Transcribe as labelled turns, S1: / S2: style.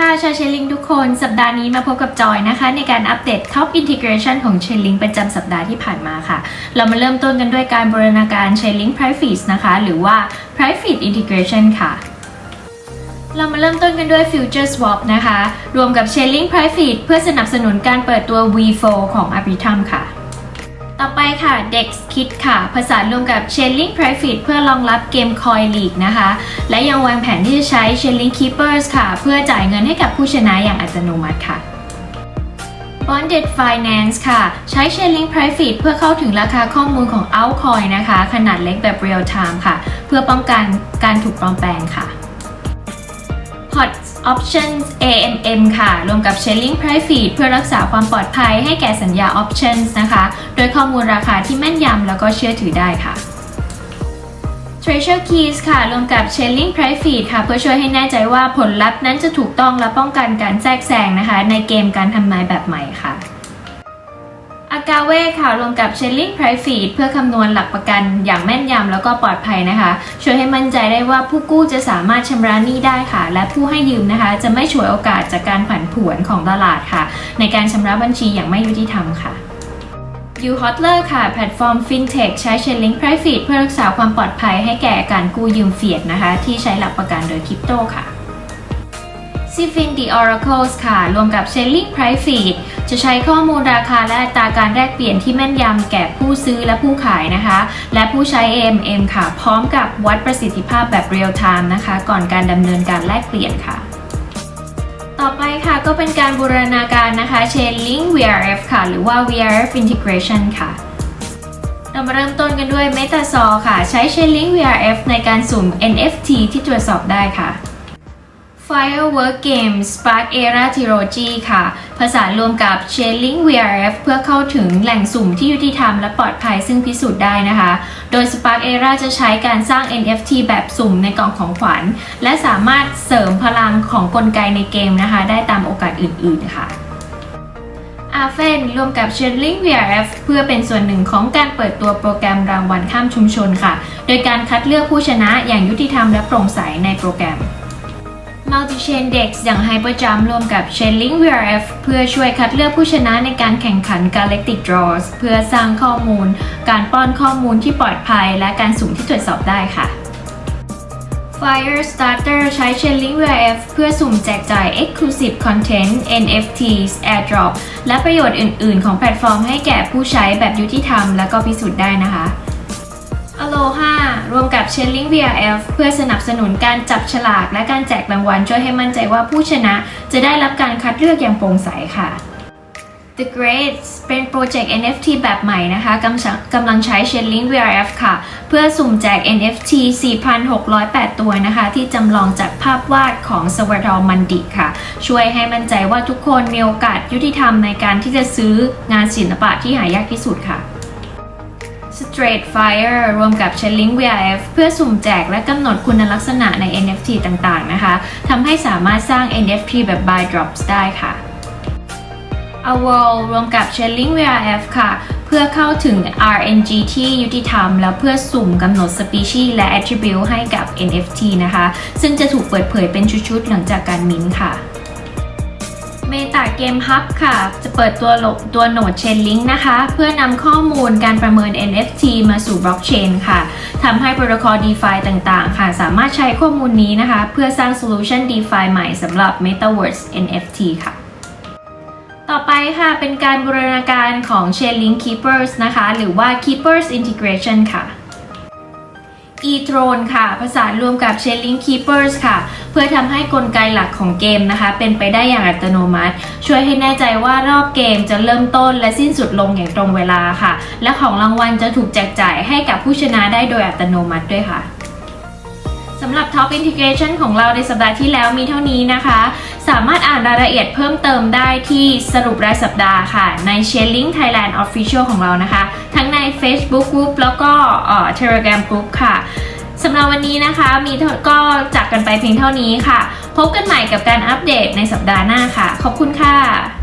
S1: ค่ะชาวเชลลิงทุกคน สัปดาห์นี้มาพบกับจอยนะคะ ในการอัปเดต Top Integration ของเชลลิงประจำสัปดาห์ที่ผ่านมาค่ะ เรามาเริ่มต้นกันด้วยการบูรณาการ s h a r e l i n k Private นะคะ หรือว่า Private Integration ค่ะเรามาเริ่มต้นกันด้วย Future Swap นะคะ รวมกับ s h a r e l i n k Private เพื่อสนับสนุนการเปิดตัว V4 ของ Arbitrum ค่ะ ต่อไปค่ะ Dex Kit ค่ะ ผสานรวมกับ s h a r e l i n k Private เพื่อรองรับเกม Coin League นะคะ และยังวางแผนที่จะใช้ s h a r e l i n k Keepers ค่ะ เพื่อจ่ายเงินให้กับผู้ชนะอย่างอัตโนมัติค่ะ Bonded Finance ค่ะ ใช้ s h a r e l i n k Private เพื่อเข้าถึงราคาข้อมูลของ Altcoin นะคะ ขนาดเล็กแบบ Real Time ค่ะ เพื่อป้องกันการถูกปลอมแปลงค่ะ Options AMM ค่ะ รวมกับ Sharing Price Feed เพื่อรักษาความปลอดภัยให้แก่สัญญา Options นะคะ โดยข้อมูลราคาที่แม่นยำแล้วก็เชื่อถือได้ค่ะ Treasure Keys ค่ะ รวมกับ Sharing Price Feed ค่ะ เพื่อช่วยให้แน่ใจว่าผลลัพธ์นั้นจะถูกต้องและป้องกันการแทรกแซงนะคะ ในเกมการทำนายแบบใหม่ค่ะากาเว่ค่ะรวมกับ Sharing Private เพื่อคำนวณหลักประกันอย่างแม่นยำแล้วก็ปลอดภัยนะคะ ช่วยให้มั่นใจได้ว่าผู้กู้จะสามารถชำระหนี้ได้ค่ะ และผู้ให้ยืมนะคะ จะไม่ฉวยโอกาสจากการผันผวนของตลาดค่ะ ในการชำระบัญชีอย่างไม่ยุติธรรมค่ะ u h o t l e r ค่ะ แพลตฟอร์ม FinTech ใช้ Chainlink Private เพื่อรักษาความปลอดภัยให้แก่การกู้ยืมเฟียดนะคะ ที่ใช้หลักประกันโดยคริปโตค่ะ c f i n The Oracles ค่ะ รวมกับ Chainlink Private จะใช้ข้อมูลราคาและอัตราการแลกเปลี่ยนที่แม่นยำแก่ผู้ซื้อและผู้ขายนะคะ และผู้ใช้ AMM ค่ะ พร้อมกับวัดประสิทธิภาพแบบ Real Time นะคะ ก่อนการดำเนินการแลกเปลี่ยนค่ะต่อไปค่ะก็เป็นการบูรณาการนะคะ Chainlink VRF ค่ะ หรือว่า VRF Integration ค่ะ เรามาเริ่มต้นกันด้วย MetaSaw ค่ะ ใช้ Chainlink VRF ในการสุ่ม NFT ที่ตรวจสอบได้ค่ะ Firework Games Spark Era Trilogy ค่ะ ผสานรวมกับ Chainlink VRF เพื่อเข้าถึงแหล่งสุ่มที่ยุติธรรมและปลอดภัยซึ่งพิสูจน์ได้นะคะ โดย Spark Era จะใช้การสร้าง NFT แบบสุ่มในกล่องของขวัญ และสามารถเสริมพลังของกลไกในเกมนะคะ ได้ตามโอกาสอื่น ๆ ค่ะอาเฟนร่วมกับ Chainlink VRF เพื่อเป็นส่วนหนึ่งของการเปิดตัวโปรแกรมรางวัลข้ามชุมชนค่ะ โดยการคัดเลือกผู้ชนะอย่างยุติธรรมและโปร่งใสในโปรแกรม Multi-Chain Dex อย่าง Hyperjump รวมกับ Chainlink VRF เพื่อช่วยคัดเลือกผู้ชนะในการแข่งขัน Galactic Draws เพื่อสร้างข้อมูล การป้อนข้อมูลที่ปลอดภัย และการสุ่มที่ตรวจสอบได้ค่ะ Firestarter ใช้ Chainlink VRF เพื่อสุ่มแจกจ่าย Exclusive Content NFTs Airdrop และประโยชน์อื่น ๆ ของแพลตฟอร์มให้แก่ผู้ใช้แบบยุติธรรมและก็พิสูจน์ได้นะคะ Aloha รวมกับ Chainlink VRF เพื่อสนับสนุนการจับฉลากและการแจกรางวัลช่วยให้มั่นใจว่าผู้ชนะจะได้รับการคัดเลือกอย่างโปร่งใสค่ะ The Greats เป็นโปรเจกต์ NFT แบบใหม่นะคะกำลังกำลังใช้ Chainlink VRF ค่ะ เพื่อสุ่มแจก NFT 4,608 ตัวนะคะ ที่จำลองจากภาพวาดของสว a ดอมันดิค่ะ ช่วยให้มั่นใจว่าทุกคนมีโอกาสยุติธรรมในการที่จะซื้องานศิลปะที่หายากที่สุดค่ะ Straight Fire รวมกับ Chainlink VRF เพื่อสุ่มแจกและกำหนดคุณลักษณะใน NFT ต่างๆ นะคะทำให้สามารถสร้าง NFT แบบ Buy Drops ได้ค่ะ a w o r l รวมกับ Chainlink VRF ค่ะ เพื่อเข้าถึง RNG ที่ยุติธรรม แล้วเพื่อสุ่มกำหนด Species และ Attribute ให้กับ NFT นะคะ ซึ่งจะถูกเปิดเผยเป็นชุดๆ หลังจากการมิ้นค่ะ Meta Game Hub ค่ะ จะเปิดตัวโลตัวโหนด Chainlink นะคะ เพื่อนำข้อมูลการประเมิน NFT มาสู่ Blockchain ค่ะทำให้โปรโตคอล DeFi ต่างๆ ค่ะ สามารถใช้ข้อมูลนี้นะคะ เพื่อสร้าง Solution DeFi ใหม่สำหรับ Metaverse NFT ค่ะต่อไปค่ะ เป็นการบูรณาการของ Chainlink Keepers นะคะ หรือว่า Keepers Integration ค่ะ e-tron ค่ะผสานรวมกับ Chainlink Keepers ค่ะ เพื่อทำให้กลไกหลักของเกมนะคะ เป็นไปได้อย่างอัตโนมัติ ช่วยให้แน่ใจว่ารอบเกมจะเริ่มต้นและสิ้นสุดลงอย่างตรงเวลาค่ะ และของรางวัลจะถูกแจกจ่ายให้กับผู้ชนะได้โดยอัตโนมัติด้วยค่ะสำหรับ Top Integration ของเราในสัปดาห์ที่แล้วมีเท่านี้นะคะ สามารถอ่านรายละเอียดเพิ่มเติมได้ที่สรุปรายสัปดาห์ค่ะ ใน Sharing Thailand Official ของเรานะคะ ทั้งใน Facebook Group แล้วก็เอ่อ Telegram Group ค่ะสำหรับวันนี้นะคะ มีก็จากกันไปเพียงเท่านี้ค่ะ พบกันใหม่กับการอัปเดตในสัปดาห์หน้าค่ะ ขอบคุณค่ะ